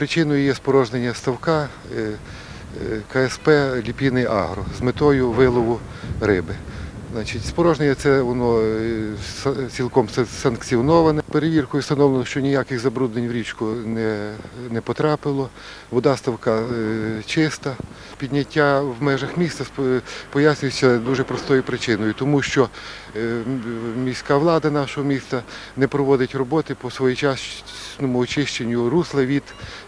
Причиною є спорожнення ставка е, е, КСП Ліпіний Агро з метою вилову риби. Значить, спорожнення це воно е, цілком санкціоноване. Перевіркою встановлено, що ніяких забруднень в річку не, не потрапило. Вода ставка е, чиста. Підняття в межах міста пояснюється дуже простою причиною, тому що е, міська влада нашого міста не проводить роботи по своєчасному очищенню русла від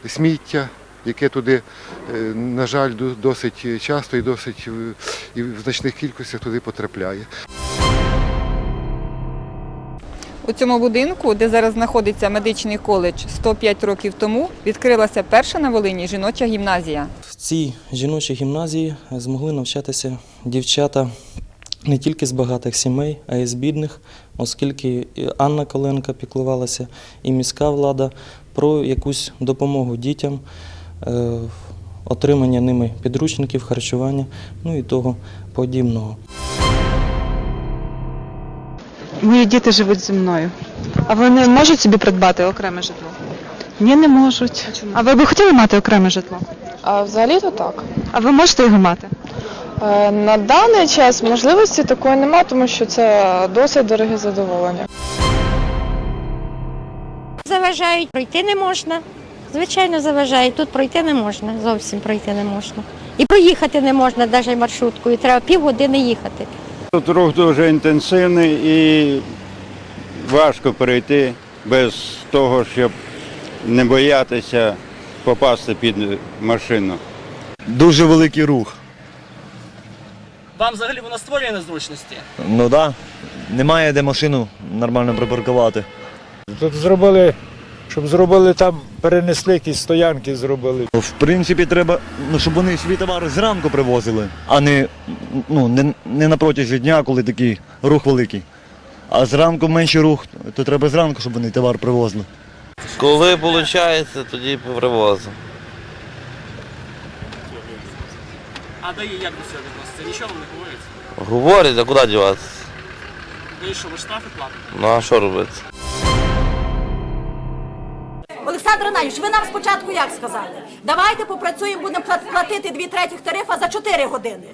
сміття, яке туди, е, на жаль, досить часто і досить е, і в значних кількостях туди потрапляє. У цьому будинку, де зараз знаходиться медичний коледж, 105 років тому відкрилася перша на Волині жіноча гімназія. В цій жіночій гімназії змогли навчатися дівчата не тільки з багатих сімей, а й з бідних, оскільки Анна Коленка піклувалася і міська влада про якусь допомогу дітям, отримання ними підручників, харчування, ну і того подібного. Мої діти живуть зі мною. А вони можуть собі придбати окреме житло? Ні, не можуть. А чому? А ви б хотіли мати окреме житло? А взагалі-то так. А ви можете його мати? Е, На даний час можливості такої немає, тому що це досить дороге задоволення. Заважають, пройти не можна. Звичайно, заважають. Тут пройти не можна, зовсім пройти не можна. І проїхати не можна навіть маршруткою. Треба півгодини їхати. Тут рух дуже інтенсивний і важко перейти без того, щоб не боятися попасти під машину. Дуже великий рух. Вам взагалі воно створює незручності? Ну так. Да. Немає де машину нормально припаркувати. Тут зробили, щоб зробили там, перенесли якісь стоянки, зробили. В принципі, треба, ну, щоб вони свій товар зранку привозили, а не, ну, не, не на протязі дня, коли такий рух великий. А зранку менший рух, то треба зранку, щоб вони товар привозили. Коли виходить, тоді привозимо. А дає як до цього відноситься? Нічого вам не говорить? Говорять, а куди діватися? Ну і що, ви штрафи платите? Ну а що робити? Олександр Ананівич, ви нам спочатку як сказали? Давайте попрацюємо, будемо пла- платити дві третіх тарифа за 4 години.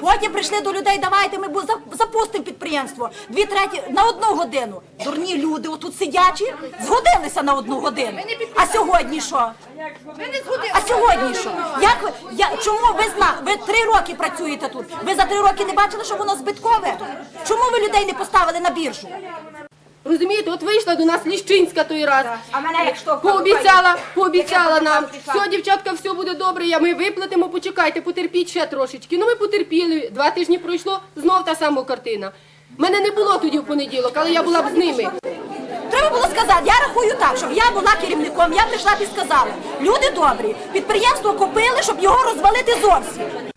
Потім прийшли до людей, давайте ми запустимо підприємство. Дві треті на одну годину. Дурні люди отут сидячі, згодилися на одну годину. А сьогодні що? А сьогодні що? Як ви, я, чому ви зна, ви три роки працюєте тут? Ви за три роки не бачили, що воно збиткове? Чому ви людей не поставили на біржу? Розумієте, от вийшла до нас Ліщинська той раз. А мене як що? Пообіцяла, пообіцяла нам. Все, дівчатка, все буде добре, я ми виплатимо, почекайте, потерпіть ще трошечки. Ну ми потерпіли, два тижні пройшло, знов та сама картина. Мене не було тоді в понеділок, але я була б з ними. Треба було сказати, я рахую так, щоб я була керівником, я прийшла б і сказала, люди добрі, підприємство купили, щоб його розвалити зовсім.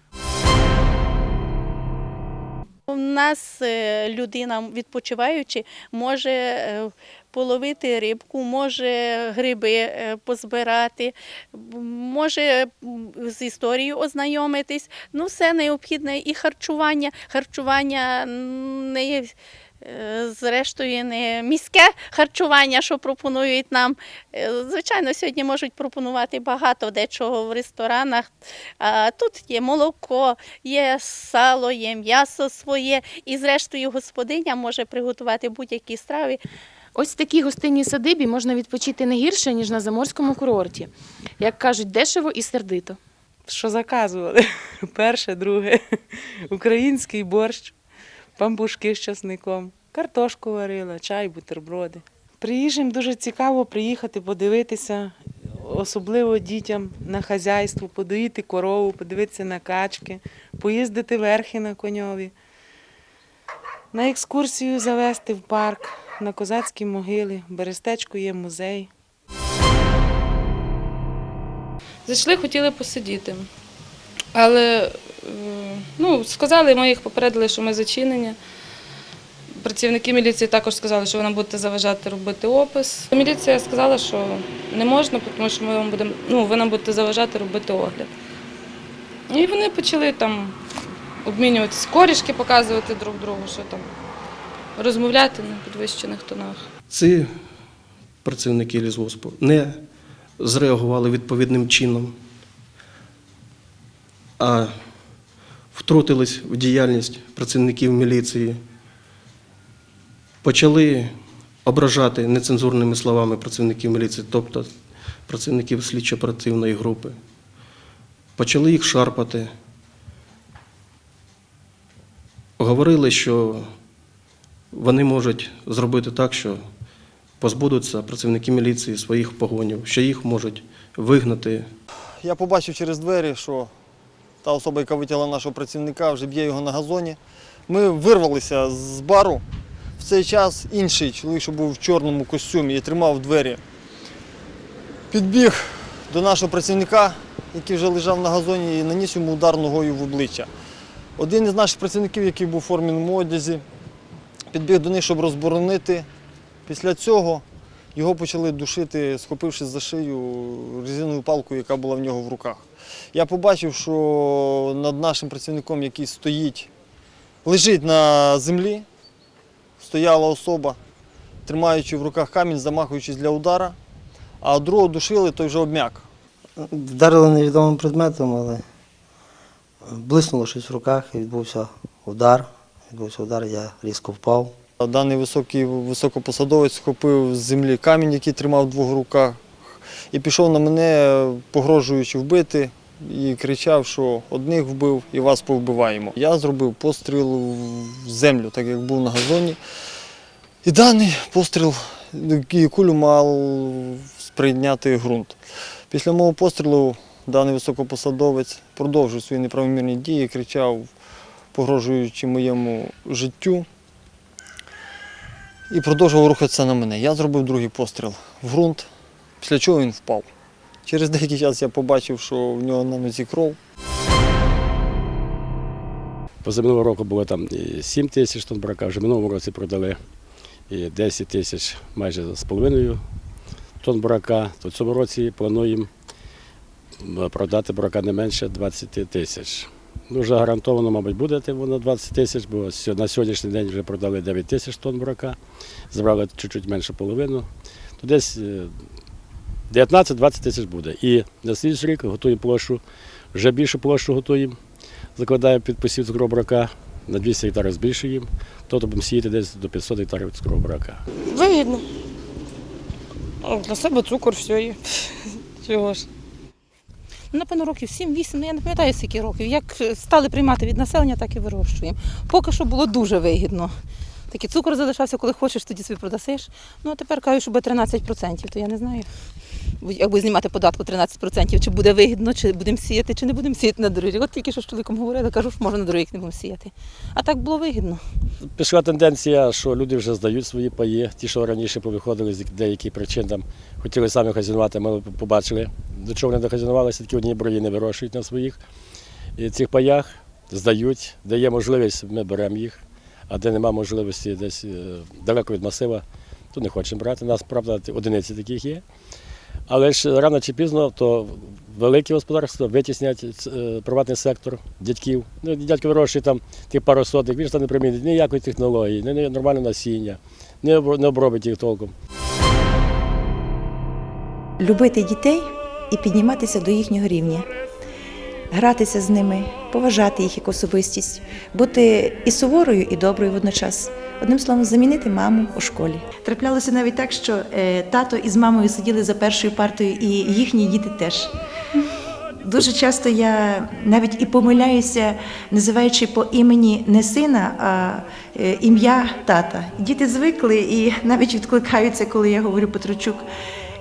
У нас е, людина, відпочиваючи, може е, половити рибку, може гриби е, позбирати, може з історією ознайомитись. Ну, все необхідне і харчування. Харчування не є. Зрештою, не міське харчування, що пропонують нам. Е, Звичайно, сьогодні можуть пропонувати багато дечого в ресторанах. А тут є молоко, є сало, є м'ясо своє, і зрештою господиня може приготувати будь-які страви. Ось в такій гостинній садибі можна відпочити не гірше, ніж на заморському курорті. Як кажуть, дешево і сердито. Що заказували? Перше, друге. Український борщ, пампушки з часником, картошку варила, чай, бутерброди. Приїжджим дуже цікаво приїхати, подивитися, особливо дітям на хазяйство, подоїти корову, подивитися на качки, поїздити верхи на коньові, на екскурсію завести в парк, на козацькі могили, Берестечку є музей. Зайшли, хотіли посидіти. Але е, ну, сказали, ми їх попередили, що ми зачинені. Працівники міліції також сказали, що ви нам будете заважати робити опис. Міліція сказала, що не можна, тому що ми вам будемо, ну, ви нам будете заважати робити огляд. І вони почали там обмінюватися корішки, показувати друг другу, що там розмовляти на підвищених тонах. Ці працівники лісгоспу не зреагували відповідним чином, а втрутились в діяльність працівників міліції, почали ображати нецензурними словами працівників міліції, тобто працівників слідчо-оперативної групи, почали їх шарпати. Говорили, що вони можуть зробити так, що позбудуться працівники міліції своїх погонів, що їх можуть вигнати. Я побачив через двері, що та особа, яка витягла нашого працівника, вже б'є його на газоні. Ми вирвалися з бару. В цей час інший чоловік, що був в чорному костюмі і тримав двері, підбіг до нашого працівника, який вже лежав на газоні, і наніс йому удар ногою в обличчя. Один із наших працівників, який був у форменому одязі, підбіг до них, щоб розборонити. Після цього його почали душити, схопившись за шию резиновою палкою, яка була в нього в руках. Я побачив, що над нашим працівником, який стоїть, лежить на землі, стояла особа, тримаючи в руках камінь, замахуючись для удара, а другого душили, той вже обмяк. Вдарили невідомим предметом, але блиснуло щось в руках і відбувся удар. Відбувся удар, я різко впав. Даний високий високопосадовець схопив з землі камінь, який тримав в двох руках, і пішов на мене, погрожуючи вбити, і кричав, що одних вбив і вас повбиваємо. Я зробив постріл в землю, так як був на газоні. І даний постріл, і кулю мав сприйняти ґрунт. Після мого пострілу даний високопосадовець продовжив свої неправомірні дії, кричав, погрожуючи моєму життю і продовжував рухатися на мене. Я зробив другий постріл в ґрунт, після чого він впав. Через деякий час я побачив, що в нього на нозі кров. Позаминулого року було там і 7 тисяч тонн брака, вже в минулому році продали і 10 тисяч майже з половиною тонн брака. То в цьому році плануємо продати брака не менше 20 тисяч. Вже гарантовано, мабуть, буде воно 20 тисяч, бо на сьогоднішній день вже продали 9 тисяч тонн брака, забрали чуть-чуть менше половину. То десь е, 19-20 тисяч буде. І на слідчий рік готуємо площу, вже більшу площу готуємо. Закладаємо під посів цукробрака, на 200 гектарів збільшуємо, тобто будемо сіяти десь до 500 гектарів цукробрака. Вигідно. Для себе цукор все є. Чого ж? Напевно, років 7-8, ну я не пам'ятаю скільки років. Як стали приймати від населення, так і вирощуємо. Поки що було дуже вигідно. Такий цукор залишався, коли хочеш, тоді собі продасиш. Ну а тепер кажуть, що буде 13%, то я не знаю. Бо Як буде знімати податку 13%, чи буде вигідно, чи будемо сіяти, чи не будемо сіяти на дорозі. От тільки що з чоловіком говорили, кажу, що може на дорозі не будемо сіяти. А так було вигідно. Пішла тенденція, що люди вже здають свої паї, ті, що раніше повиходили з деяких причин, там хотіли самі хазяйнувати, ми побачили, до чого вони дохазяйнувалися, такі одні брої не вирощують на своїх. І цих паях здають, де є можливість, ми беремо їх, а де немає можливості десь е, далеко від масива, то не хочемо брати. Нас, правда, одиниці таких є. Але ж рано чи пізно, то великі господарства витіснять е, приватний сектор дядьків. Ну, дядько вирощує там тих пару сотих, він ж там не примінить ніякої технології, ні нормального насіння, не обробить їх толком. любити дітей і підніматися до їхнього рівня, гратися з ними, поважати їх як особистість, бути і суворою, і доброю водночас. Одним словом, замінити маму у школі. Траплялося навіть так, що е, тато із мамою сиділи за першою партою, і їхні діти теж. Дуже часто я навіть і помиляюся, називаючи по імені не сина, а е, ім'я тата. Діти звикли і навіть відкликаються, коли я говорю Петрочук.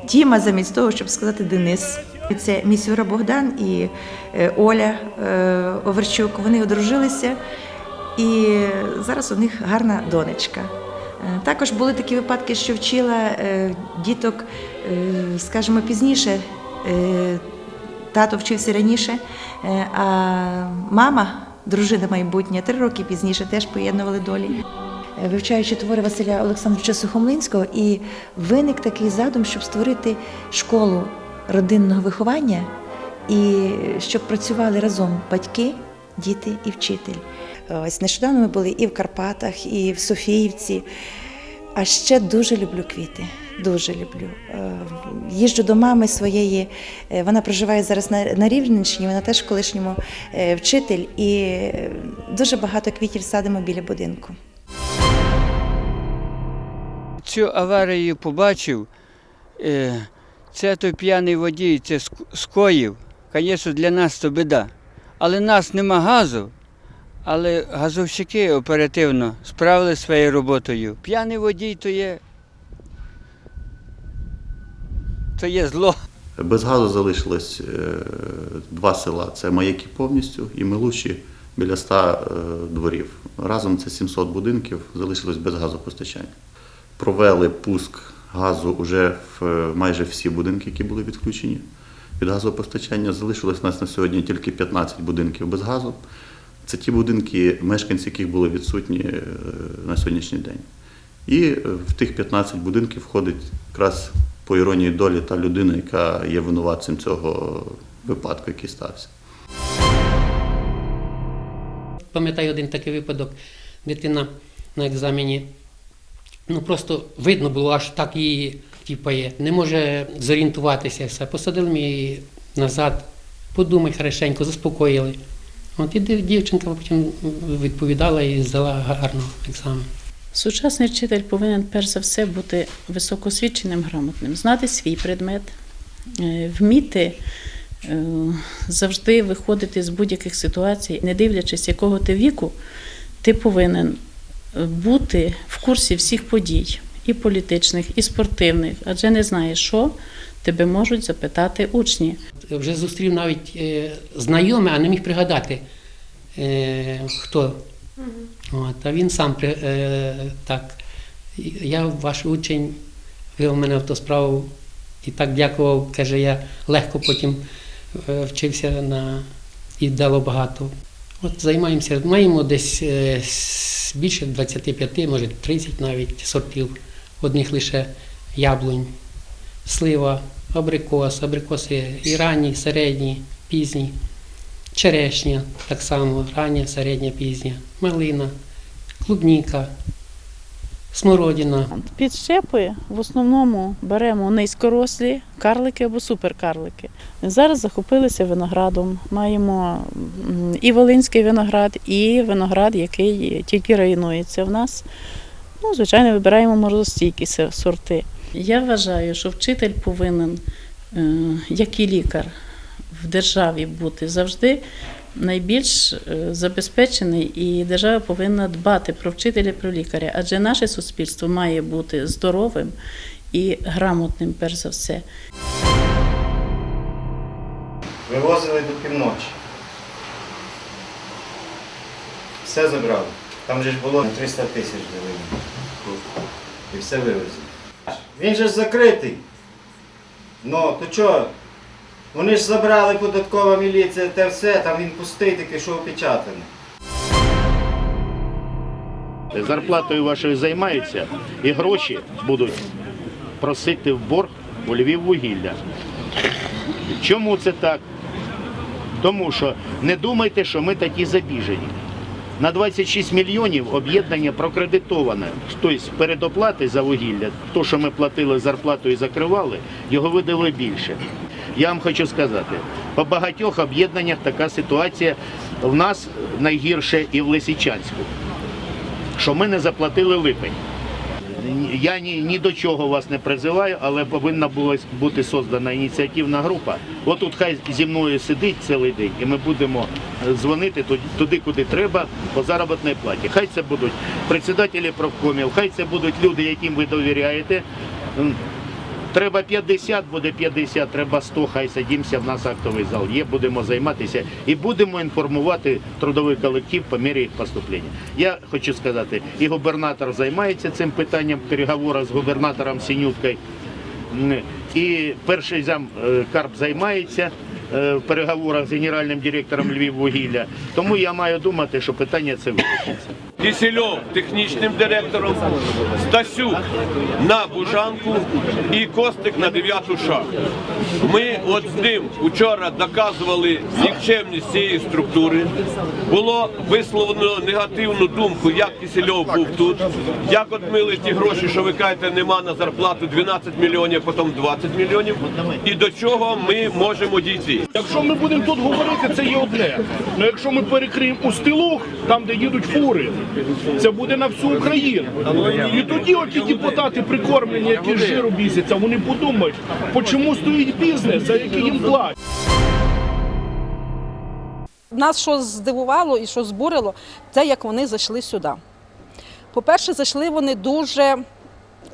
Діма, замість того, щоб сказати Денис. Це місюра Богдан і е, Оля е, Оверчук. Вони одружилися, і зараз у них гарна донечка. Е, Також були такі випадки, що вчила діток, скажімо, пізніше. Тато вчився раніше, а мама, дружина майбутня, три роки пізніше теж поєднували долі. Вивчаючи твори Василя Олександровича Сухомлинського, і виник такий задум, щоб створити школу родинного виховання і щоб працювали разом батьки, діти і вчитель. Ось нещодавно ми були і в Карпатах, і в Софіївці. А ще дуже люблю квіти. Дуже люблю. Е, Їжджу до мами своєї. е, Вона проживає зараз на, Рівненщині, вона теж в колишньому е, вчитель, і дуже багато квітів садимо біля будинку. Цю аварію побачив, це той п'яний водій, це ск- скоїв. Звісно, для нас це біда. Але нас нема газу, але газовщики оперативно справили своєю роботою. П'яний водій то є, то є зло. Без газу залишилось е, два села: це маяки повністю і Милуші біля ста е, дворів. Разом це 700 будинків, залишилось без газопостачання. Провели пуск газу вже в е, майже всі будинки, які були відключені від газопостачання. Залишилось у нас на сьогодні тільки 15 будинків без газу. Це ті будинки, мешканці яких були відсутні е, на сьогоднішній день. І е, в тих 15 будинків входить якраз по іронії долі та людина, яка є винуватцем цього випадку, який стався. Пам'ятаю один такий випадок. Дитина на екзамені. Ну просто видно було, аж так її тіпає. Не може зорієнтуватися все. Посадили її назад, подумай хорошенько, заспокоїли. От і дівчинка потім відповідала і здала гарно екзамен. Сучасний вчитель повинен перш за все бути високоосвіченим, грамотним, знати свій предмет, е, вміти е, завжди виходити з будь-яких ситуацій, не дивлячись, якого ти віку, ти повинен бути в курсі всіх подій, і політичних, і спортивних, адже не знаєш, що тебе можуть запитати учні. Вже зустрів навіть е, знайомий, а не міг пригадати, е, хто. От, а він сам е, так. Я ваш учень, вивів мене в ту справу і так дякував. Каже, я легко потім вчився на і дало багато. От займаємося, маємо десь е, більше 25, може 30 навіть сортів. Одних лише яблунь, слива, абрикос, абрикоси і ранні, середні, пізні. Черешня так само, рання, середня, пізня, малина, клубніка, смородина. Підщепи в основному беремо низькорослі карлики або суперкарлики. Зараз захопилися виноградом. Маємо і волинський виноград, і виноград, який тільки районується в нас. Ну, звичайно, вибираємо морозостійкі сорти. Я вважаю, що вчитель повинен, е, як і лікар, в державі бути завжди найбільш е, забезпечений, і держава повинна дбати про вчителя, про лікаря, адже наше суспільство має бути здоровим і грамотним, перш за все. Вивозили до півночі. Все забрали. Там же ж було 300 тисяч дали. І все вивезли. Він же закритий. Ну, то чого? Вони ж забрали податкова міліція, те все, там він пустий, таки, що опечатаний. зарплатою вашою займаються і гроші будуть просити в борг у Львіввугілля. Чому це так? Тому що не думайте, що ми такі забіжені. На 26 мільйонів об'єднання прокредитоване. Тобто передоплати за вугілля, то, що ми платили зарплату і закривали, його видали більше. Я вам хочу сказати, по багатьох об'єднаннях така ситуація в нас найгірше і в Лисичанську що ми не заплатили липень. Я ні, ні до чого вас не призиваю, але повинна була бути создана ініціативна група. Отут хай зі мною сидить цілий день, і ми будемо дзвонити туди, куди треба, по заробітній платі. Хай це будуть председателі профкомів, хай це будуть люди, яким ви довіряєте. Треба 50, буде 50, треба 100, хай садімося, в нас актовий зал є, будемо займатися і будемо інформувати трудовий колектив по мірі їх поступлення. Я хочу сказати, і губернатор займається цим питанням переговорів з губернатором Синюткою. І перший зам е, Карп займається е, в переговорах з генеральним директором Львіввугілля. Тому я маю думати, що питання це вирішиться. Кисельов технічним директором, Стасюк на Бужанку і Костик на дев'яту шахту. Ми от з ним вчора доказували нікчемність цієї структури. Було висловлено негативну думку, як Кисельов був тут, як отмили ті гроші, що ви кажете, нема на зарплату 12 мільйонів, потім 20 мільйонів. І до чого ми можемо дійти. Якщо ми будемо тут говорити, це є одне. Ну якщо ми перекриємо устилух, там де їдуть фури, це буде на всю Україну. І тоді оті депутати прикормлені, які жиру бісяться, вони подумають, чому стоїть бізнес, за який їм платять. Нас що здивувало і що збурило, це як вони зайшли сюди. По-перше, зайшли вони дуже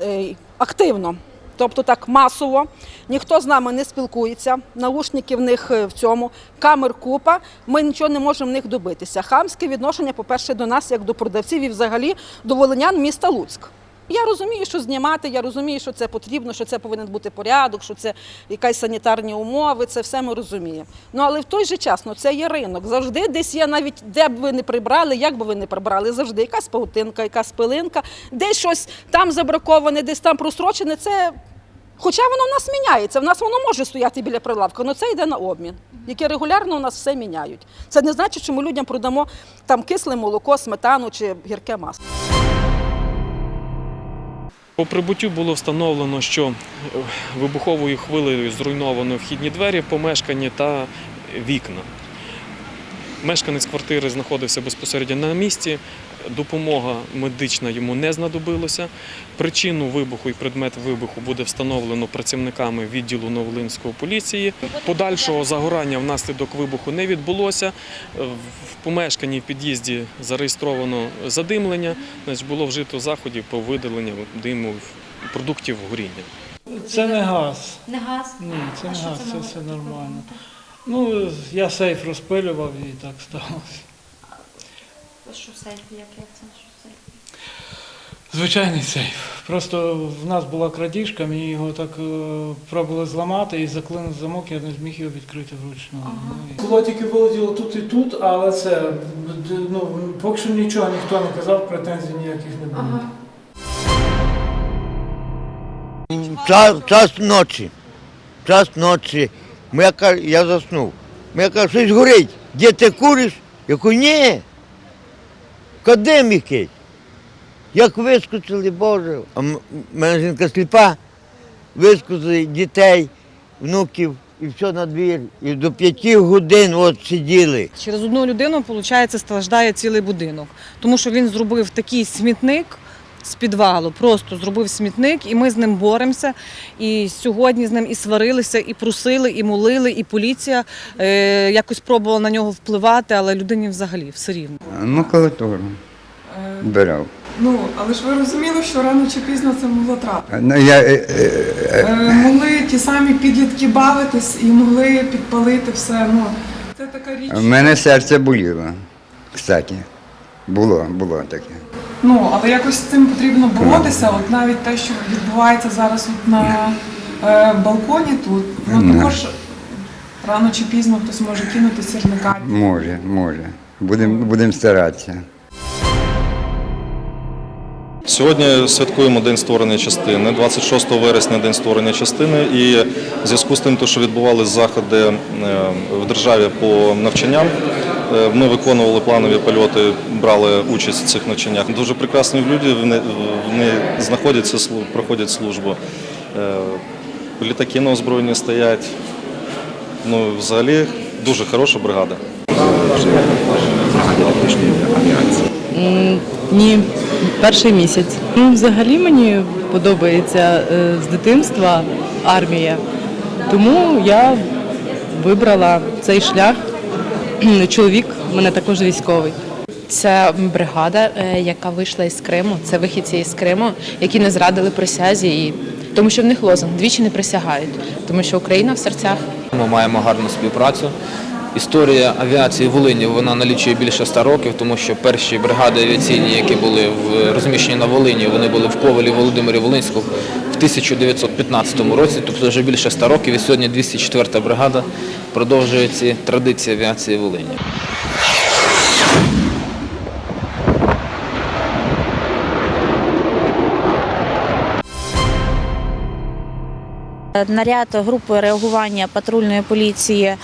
е, активно, тобто так масово. Ніхто з нами не спілкується, наушники в них е, в цьому, камер купа. Ми нічого не можемо в них добитися. Хамське відношення, по-перше, до нас, як до продавців, і взагалі до волинян міста Луцьк. Я розумію, що знімати, я розумію, що це потрібно, що це повинен бути порядок, що це якась санітарні умови, це все ми розуміємо. Ну але в той же час ну, це є ринок. Завжди десь є навіть де б ви не прибрали, як би ви не прибрали, завжди якась паутинка, якась пилинка, десь щось там забраковане, десь там просрочене. Це Хоча воно в нас міняється, в нас воно може стояти біля прилавка, але це йде на обмін, яке регулярно у нас все міняють. Це не значить, що ми людям продамо там кисле молоко, сметану чи гірке масло. По прибуттю було встановлено, що е, вибуховою хвилею зруйновано вхідні двері, помешкання та вікна. Мешканець квартири знаходився безпосередньо на місці. Допомога медична йому не знадобилася. Причину вибуху і предмет вибуху буде встановлено працівниками відділу Новолинської поліції. Подальшого загорання внаслідок вибуху не відбулося. В помешканні в під'їзді зареєстровано задимлення. Було вжито заходів по видаленню диму продуктів горіння. Це не газ. Не газ? Ні, це А не газ, це це все нормально. Ну, я сейф розпилював і так сталося. Що сейф, як, як це? Що сейф? Звичайний сейф. Просто в нас була крадіжка, мені його так е, пробували зламати і заклинив замок, я не зміг його відкрити вручну. Ну, і- Було тільки вилетіло тут і тут, але це ну, поки що нічого ніхто не казав, претензій ніяких не було. Час, час ночі. Час ночі. Ми, я, заснув. Ми, я кажу, щось горить. Де ти куриш? Я кажу, ні. Кадим якийсь. Як вискочили, Боже. А мене жінка сліпа, вискочили дітей, внуків і все на двір. І до п'яти годин от сиділи. Через одну людину, виходить, страждає цілий будинок. Тому що він зробив такий смітник з підвалу, просто зробив смітник, і ми з ним боремося. І сьогодні з ним і сварилися, і просили, і молили, і поліція е, якось пробувала на нього впливати, але людині взагалі все рівно. Макулатуру брав. Ну, але ж ви розуміли, що рано чи пізно це могло трапити. Ну, я, е, е, Е, е, могли ті самі підлітки бавитись і могли підпалити все. Ну, це така річ. У мене серце боліло, кстати. Було, було таке. Ну, але якось з цим потрібно боротися. От навіть те, що відбувається зараз от на е, балконі тут, ну Ну. також рано чи пізно хтось може кинути сірника. Може, може. Будемо будем старатися. Сьогодні святкуємо День створення частини, 26 вересня День створення частини. І в зв'язку з тим, що відбувалися заходи е, в державі по навчанням, ми виконували планові польоти, брали участь в цих навчаннях. Дуже прекрасні люди, вони, вони знаходяться, проходять службу. Е, Літаки на озброєнні стоять. Ну, взагалі, дуже хороша бригада. Ні, перший місяць. Ну, взагалі мені подобається е, з дитинства армія, тому я вибрала цей шлях. Чоловік в мене також військовий. Це бригада, е, яка вийшла із Криму. Це вихідці із Криму, які не зрадили присязі, і тому що в них лозунг двічі не присягають, тому що Україна в серцях. Ми маємо гарну співпрацю. Історія авіації в Волині вона налічує більше 100 років, тому що перші бригади авіаційні, які були в розміщені на Волині, вони були в Ковалі, Володимирі Волинську в 1915 році, тобто вже більше ста років, і сьогодні 204-та бригада продовжує ці традиції авіації Волині. Наряд групи реагування патрульної поліції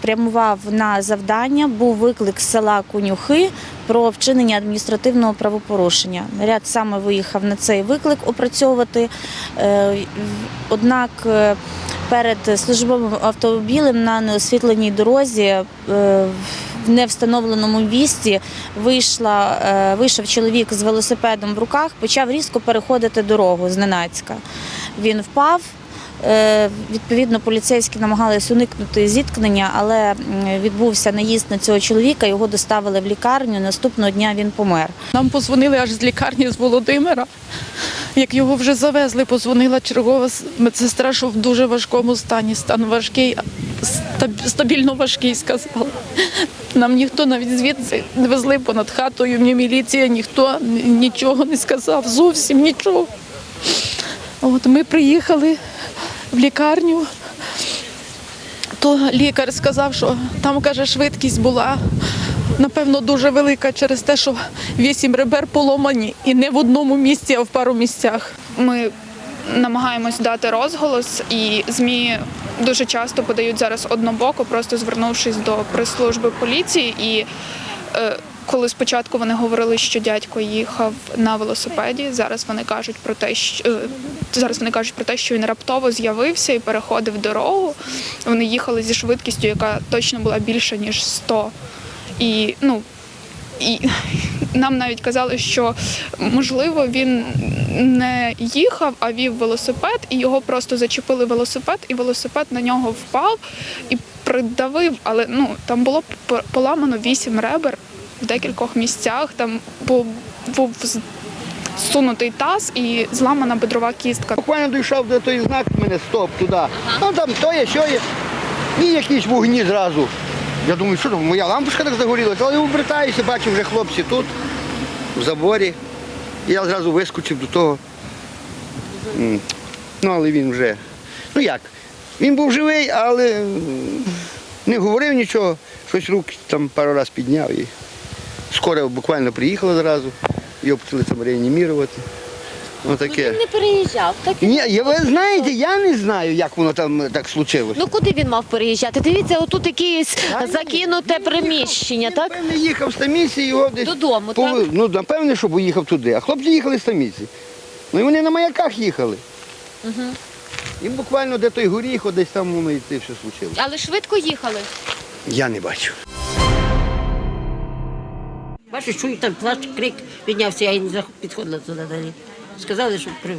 прямував на завдання. Був виклик з села Кунюхи про вчинення адміністративного правопорушення. Наряд саме виїхав на цей виклик опрацьовувати. Е, Однак е, перед службовим автомобілем на неосвітленій дорозі е, в невстановленому місці вийшла, е, вийшов чоловік з велосипедом в руках, почав різко переходити дорогу зненацька. Він впав. Е, Відповідно, поліцейські намагалися уникнути зіткнення, але відбувся наїзд на цього чоловіка. Його доставили в лікарню. Наступного дня він помер. Нам позвонили аж з лікарні з Володимира. Як його вже завезли, позвонила чергова медсестра, що в дуже важкому стані. Стан важкий, стабільно важкий, сказала. Нам ніхто навіть звідси не везли понад хатою, ні міліція, ніхто нічого не сказав, зовсім нічого. От ми приїхали в лікарню, то лікар сказав, що там, каже, швидкість була напевно дуже велика через те, що вісім ребер поломані і не в одному місці, а в пару місцях. Ми намагаємось дати розголос, і ЗМІ дуже часто подають зараз однобоко, просто звернувшись до прес-служби поліції. І е, коли спочатку вони говорили, що дядько їхав на велосипеді, зараз вони кажуть про те, що е, зараз вони кажуть про те, що він раптово з'явився і переходив дорогу. Вони їхали зі швидкістю, яка точно була більша ніж 100. І ну і нам навіть казали, що можливо він не їхав, а вів велосипед, і його просто зачепили велосипед, і велосипед на нього впав і придавив. Але ну там було поламано вісім ребер в декількох місцях. Там був, сунутий таз і зламана бедрова кістка. Буквально дійшов до той знак мене стоп туди. Ну там то є, що є. І якісь вогні зразу. Я думаю, що там, моя лампочка так загорілася, але обертаюся, бачу вже хлопці тут, в заборі. Я зразу вискочив до того. Ну, але він вже. Ну як? Він був живий, але не говорив нічого, щось руки там пару разів підняв і скоро буквально приїхала зразу, його почали там реанімірувати. Ну таке. Він не переїжджав. Так Ні, я, ви знаєте, я не знаю, як воно там е, так случилось. ну куди він мав переїжджати? Дивіться, отут якесь закинуте приміщення, так? Напевне, їхав з Таміці, його десь Додому, так? Ну, напевне, що поїхав туди. А хлопці їхали з Таміці. Ну і вони на маяках їхали. Угу. І буквально де той горіх, от десь там воно і це все случилось. Але швидко їхали. Я не бачу. Бачиш, чую там плач, крик піднявся, я не підходила туди далі. Сказали, що при-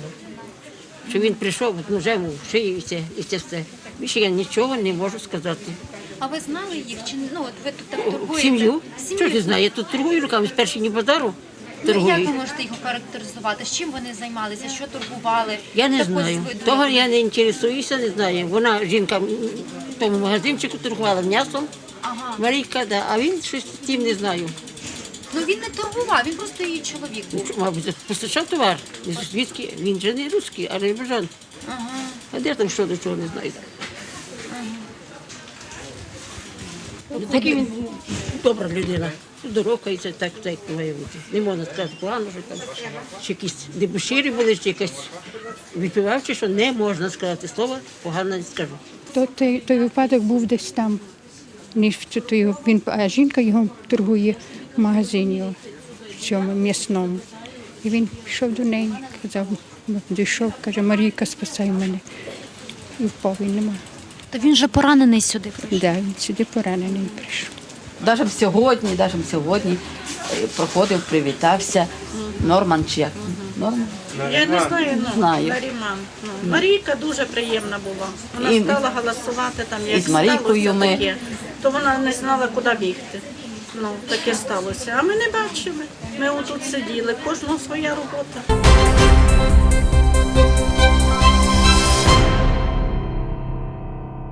що він прийшов ножем у шию і це, і це все. Більше я нічого не можу сказати. А ви знали їх? Чи ну от ви тут так торгуєте? Сім'ю? Що ж знаю, я тут торгую руками з першої ні базару. Ну, як ви можете їх охарактеризувати? З чим вони займалися? Що торгували? Я не Такого знаю. виду, Того я не інтересуюся, не знаю. Вона жінка в тому магазинчику торгувала м'ясом. Ага. Марійка, да. а він щось з тим не знаю. Ну він не торгував, він просто її чоловік був. Мабуть, постачав товар. Звідки він же не русський, а рибжан. Ага. А де там що до чого не знаю. Ну, Такий він добра людина. Дорогається, так, так має бути. Не можна сказати погано, що там чи якісь дебуширі були, чи якась чи що не можна сказати слово, погано не скажу. То той, той випадок був десь там. Ніж то його, він, а жінка його торгує магазині в цьому м'ясному. І він пішов до неї, казав, ну, дійшов, каже, Марійка, спасай мене. І впав, і нема. То він же поранений сюди прийшов. Да, він сюди поранений прийшов. Навіть сьогодні, навіть сьогодні е, проходив, привітався. Норман чи як? Норман? Я не знаю, Не ну, знаю. Наріман. Ну, Марійка дуже приємна була. Вона І- стала голосувати там, і як з Марійкою сталося ми- таке, то вона не знала, куди бігти ну, таке сталося. А ми не бачили. Ми отут сиділи, кожного своя робота.